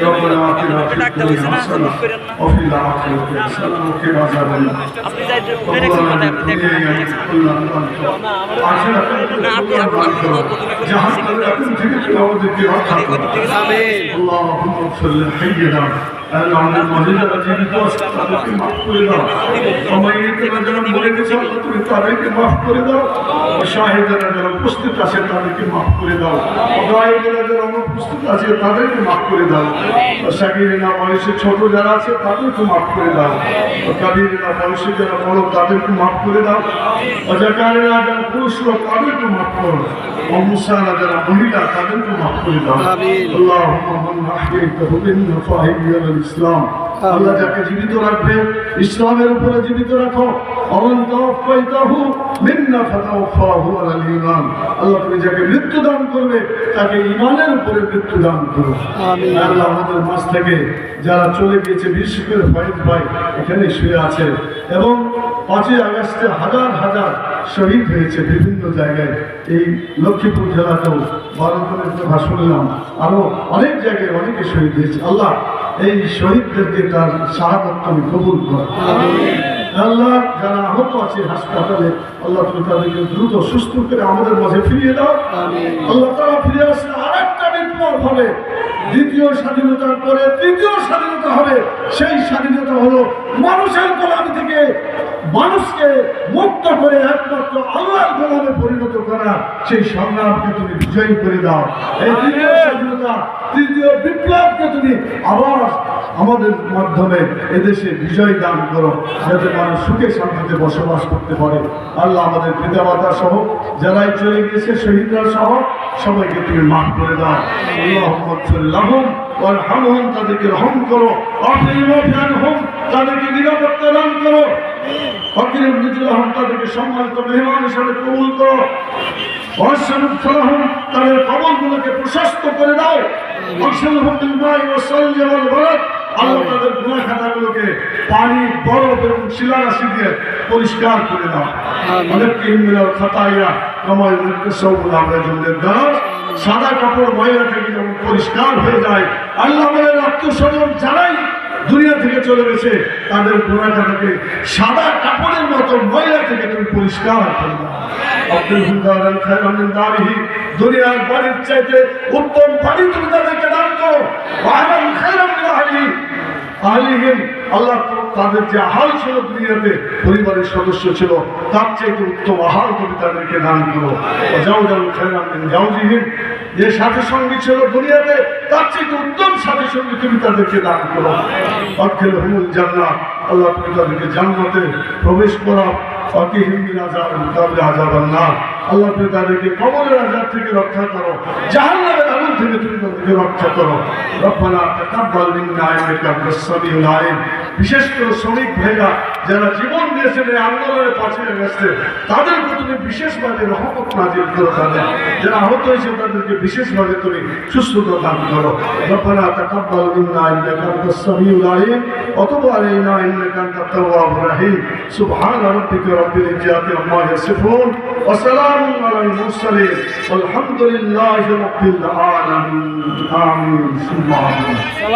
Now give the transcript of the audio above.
ربنا آتنا في الدنيا حسنة وفي الآخرة حسنة وقنا عذاب النار আপনি যাই train accident আপনি দেখেন اللهم اغفر لحينا আমাদের মহিলারা জীবিত আছে তাদেরকে মাফ করে দাও অমাইয়েরা যারা মরে গেছে আল্লাহ তুমি তাদেরকে মাফ করে দাও শাহেদারা যারা উপস্থিত আছে তাদেরকে মাফ করে দাও গায়েবেরা যারা আছে তাদেরকে মাফ করে দাও। সাকিরিনা বয়সে ছোট যারা আছে তাদেরকে মাফ করে দাও। কাবিরিনা বয়সে যারা বড় তাদেরকে মাফ করে দাও। অজাকারিনা যারা পুরুষ লোক তাদেরকে মাফ করো। অমুসারা যারা মহিলা তাদেরকে মাফ করে দাও। আল্লাহ ইসলাম। আল্লাহ যাকে জীবিত রাখবে ইসলামের উপরে জীবিত রাখো। অমন মিন্না আলাল আল্লাহ তুমি যাকে মৃত্যু দান করবে তাকে ঈমানের উপরে মৃত্যু দান করো আল্লাহ আমাদের থেকে যারা চলে গিয়েছে বিশেষ করে ভাই এখানে শুয়ে আছে। এবং পাঁচই আগস্টে হাজার হাজার শহীদ হয়েছে বিভিন্ন জায়গায়। এই লক্ষ্মীপুর জেলাতেও বারোজনের কথা শুনলাম। আরও অনেক জায়গায় অনেকে শহীদ হয়েছে। আল্লাহ এই শহীদদেরকে তার শাহাদত তুমি কবুল কর। আল্লাহ যারা আহত আছে হাসপাতালে আল্লাহ তুমি তাদেরকে দ্রুত সুস্থ করে আমাদের মাঝে ফিরিয়ে দাও। আল্লাহ তারা ফিরে আসলে আরেকটা বিপ্লব হবে। দ্বিতীয় স্বাধীনতার পরে তৃতীয় স্বাধীনতা হবে সেই স্বাধীনতা হলো মানুষের গোলামি থেকে মানুষকে মুক্ত করে একমাত্র আল্লাহর গোলামে পরিণত করা সেই সংগ্রামকে তুমি বিজয়ী করে দাও। এই তৃতীয় স্বাধীনতা তৃতীয় বিপ্লবকে তুমি আবার আমাদের মাধ্যমে এদেশে বিজয় দান করো, যাতে মানুষ সুখে শান্তিতে বসবাস করতে পারে। আল্লাহ আমাদের পিতামাতা সহ, যারাই চলে গিয়েছে, শহীদরা সহ, সবাইকে তুমি মাফ করে দাও। আল্লাহম ওয়ারহামহুম, তাদেরকে রহম করো। আফিমাফিয়ানহুম তাদেরকে নিরাপত্তা দান করো। তাদেরকে সম্মানিত মেহমান হিসাবে কবুল করো। অসনুক ফলাহম তাদের কবলগুলোকে প্রশস্ত করে দাও। অসল হকিল ভাই ও সল্লিয়াল বরত আল্লাহ তাদের গুণা খাতাগুলোকে পানি বরফ এবং শিলারাশি দিয়ে পরিষ্কার করে দাও। অনেককে ইন্দিরাল খাতাইয়া কমাই সবুল আমরা জন্মের দ্বারা। সাদা কাপড় ময়লা থেকে যেমন পরিষ্কার হয়ে যায় আল্লাহ আমাদের আত্মস্বজন যারাই দুনিয়া থেকে চলে গেছে তাদের গুণাখাটাকে সাদা কাপড়ের মতো ময়লা থেকে তুমি পরিষ্কার করে দাও। আব্দুল হুদার খায়রামিন দারিহি দুনিয়ার বাড়ির চাইতে উত্তম বাড়ি তুমি তাদেরকে দান করো। আহলিহিম আল্লাহ তাদের যে আহাল ছিল দুনিয়াতে, পরিবারের সদস্য ছিল, তার চাইতে উত্তম আহাল তুমি তাদেরকে দান করো। যাও যাও খায়রামিন যাওজিহিম যে সাথে সঙ্গী ছিল দুনিয়াতে, তার চাইতে উত্তম সাথে সঙ্গী তুমি তাদেরকে দান করো। অক্ষের হুমুল জান্নাত। আল্লাহ তুমি তাদেরকে জান্নাতে প্রবেশ করা। মিন আযাব মুকাবিল আযাবান নার আল্লাহ তুমি তাদেরকে কবরের আযাব থেকে রক্ষা করো। জাহান্নামের আগুন থেকে তুমি তাদেরকে রক্ষা করো রব্বানা তাকাব্বাল মিন্না ইন্নাকা আনতাস সামিউল আলিম বিশেষ করে শ্রমিক ভাইরা যারা জীবন দিয়েছেন এই আন্দোলনের পাশে গেছে তাদেরকে তুমি বিশেষভাবে রহমত নাজিল করো তাদের যারা আহত হয়েছে তাদেরকে বিশেষভাবে তুমি সুস্থতা দান করো রব্বানা তাকাব্বাল মিন্না ইন্নাকা আনতাস সামিউল আলিম অতবা আলাইনা ইন্নাকা আনতাত তাওয়াবুর রহিম সুবহান রাব্বিকা রব্বিল ইজ্জাতি আম্মা ইয়াসিফুন ওয়া সালামুন আলাল মুরসালিন والحمد لله رب العالمين Salam.